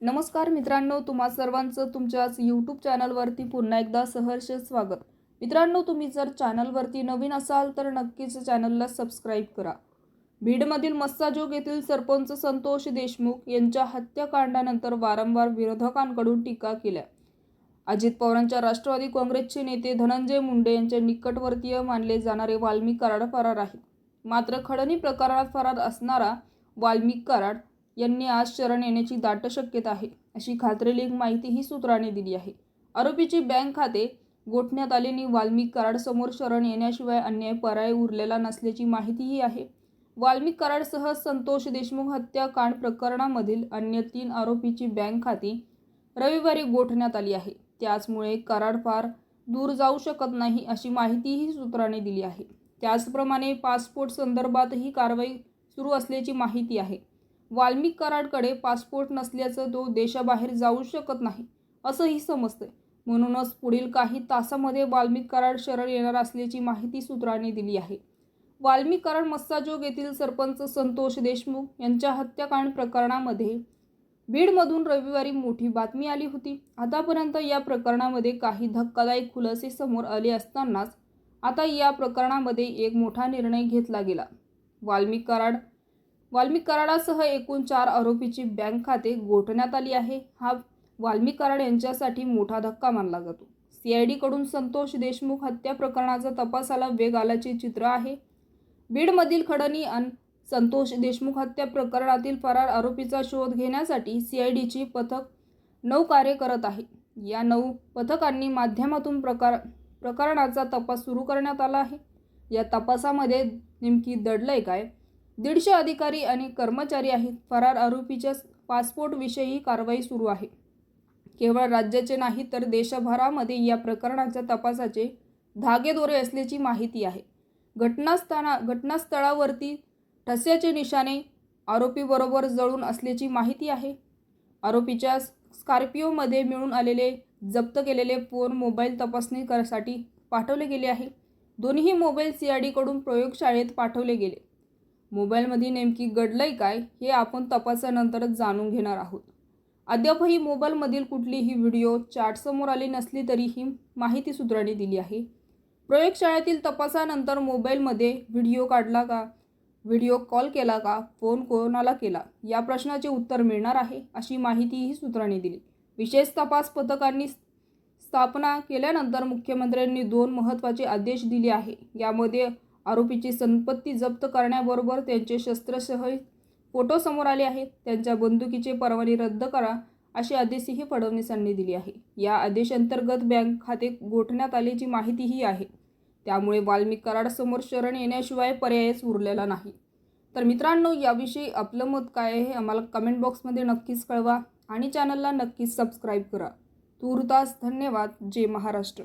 नमस्कार मित्रांनो तुम्हा सर्वांचं तुमच्याच यूट्यूब चॅनलवरती पुन्हा एकदा सहर्ष स्वागत. मित्रांनो तुम्ही जर चॅनलवरती नवीन असाल तर नक्कीच चॅनलला सबस्क्राईब करा. बीडमधील मस्साजोग येथील सरपंच संतोष देशमुख यांच्या हत्याकांडानंतर वारंवार विरोधकांकडून टीका केल्या. अजित पवारांच्या राष्ट्रवादी काँग्रेसचे नेते धनंजय मुंडे यांच्या निकटवर्तीय मानले जाणारे वाल्मिक कराड फरार आहेत. मात्र खडणी प्रकरणात फरार असणारा वाल्मिक कराड यांनी आज शरण येण्याची दाट शक्यता आहे अशी खात्रीलीक माहितीही सूत्राने दिली आहे. आरोपीची बँक खाते गोठण्यात आल्याने वाल्मिक कराड समोर शरण येण्याशिवाय अन्याय पर्याय उरलेला नसल्याची माहितीही आहे. वाल्मिक कराडसह संतोष देशमुख हत्याकांड प्रकरणामधील अन्य तीन आरोपीची बँक खाती रविवारी गोठण्यात आली आहे. त्याचमुळे कराड फार दूर जाऊ शकत नाही अशी माहितीही सूत्राने दिली आहे. त्याचप्रमाणे पासपोर्ट संदर्भातही कारवाई सुरू असल्याची माहिती आहे. वाल्मिक कराडकडे पासपोर्ट नसल्याचं तो देशाबाहेर जाऊ शकत नाही असंही समजतंय. म्हणूनच पुढील काही तासामध्ये वाल्मिक कराड शरण येणार असल्याची माहिती सूत्रांनी दिली आहे. वाल्मिक कराड मस्साजोग येथील सरपंच संतोष देशमुख यांच्या हत्याकांड प्रकरणामध्ये बीडमधून रविवारी मोठी बातमी आली होती. आतापर्यंत या प्रकरणामध्ये काही धक्कादायक खुलासे समोर आले असतानाच आता या प्रकरणामध्ये एक मोठा निर्णय घेतला गेला. वाल्मिक कराड वाल्मिक कराडासह एकूण चार आरोपीची बँक खाते गोठण्यात आली आहे. हा वाल्मिक कराड यांच्यासाठी मोठा धक्का मानला जातो. सीआयडीकडून संतोष देशमुख हत्या प्रकरणाचा तपासाला वेग आल्याचे चित्र आहे. बीडमधील खडणी आणि संतोष देशमुख हत्या प्रकरणातील फरार आरोपीचा शोध घेण्यासाठी सीआयडीची पथक नऊ कार्य करत आहे. या नऊ पथकांनी माध्यमातून प्रकार प्रकरणाचा तपास सुरू करण्यात आला आहे. या तपासामध्ये नेमकी दडलंय काय? दीडशे अधिकारी आणि कर्मचारी आहेत. फरार आरोपीच्या पासपोर्टविषयी कारवाई सुरू आहे. केवळ राज्याचे नाही तर देशभरामध्ये या प्रकरणाच्या तपासाचे धागेदोरे असल्याची माहिती आहे. घटनास्थाना घटनास्थळावरती ठस्याचे निशाणे आरोपीबरोबर जळून असल्याची माहिती आहे. आरोपीच्या स्कॉर्पिओमध्ये मिळून आलेले जप्त केलेले फोन मोबाईल तपासणी करण्यासाठी पाठवले गेले आहे. दोन्ही मोबाईल सी आय डीकडून प्रयोगशाळेत पाठवले गेले. मोबाईलमध्ये नेमकी घडलंय काय हे आपण तपासानंतरच जाणून घेणार आहोत. अद्यापही मोबाईलमधील कुठलीही व्हिडिओ चाटसमोर आली नसली तरी ही माहिती सूत्रांनी दिली आहे. प्रयोगशाळेतील तपासानंतर मोबाईलमध्ये व्हिडिओ काढला का व्हिडिओ कॉल केला का फोन कोणाला केला या प्रश्नाचे उत्तर मिळणार आहे अशी माहितीही सूत्रांनी दिली. विशेष तपास पथकांनी स्थापना केल्यानंतर मुख्यमंत्र्यांनी दोन महत्त्वाचे आदेश दिले आहे. यामध्ये आरोपीची संपत्ती जप्त करण्याबरोबर त्यांचे शस्त्रसह फोटो समोर आले आहेत. त्यांच्या बंदुकीचे परवाने रद्द करा असे आदेशही फडणवीसांनी दिले आहे. या आदेशांतर्गत बँक खाते गोठण्यात आल्याची माहितीही आहे. त्यामुळे वाल्मिक कराडसमोर शरण येण्याशिवाय पर्यायच उरलेला नाही. तर मित्रांनो याविषयी आपलं मत काय आहे आम्हाला कमेंट बॉक्समध्ये नक्कीच कळवा आणि चॅनलला नक्कीच सबस्क्राईब करा. तूर्तास धन्यवाद. जय महाराष्ट्र.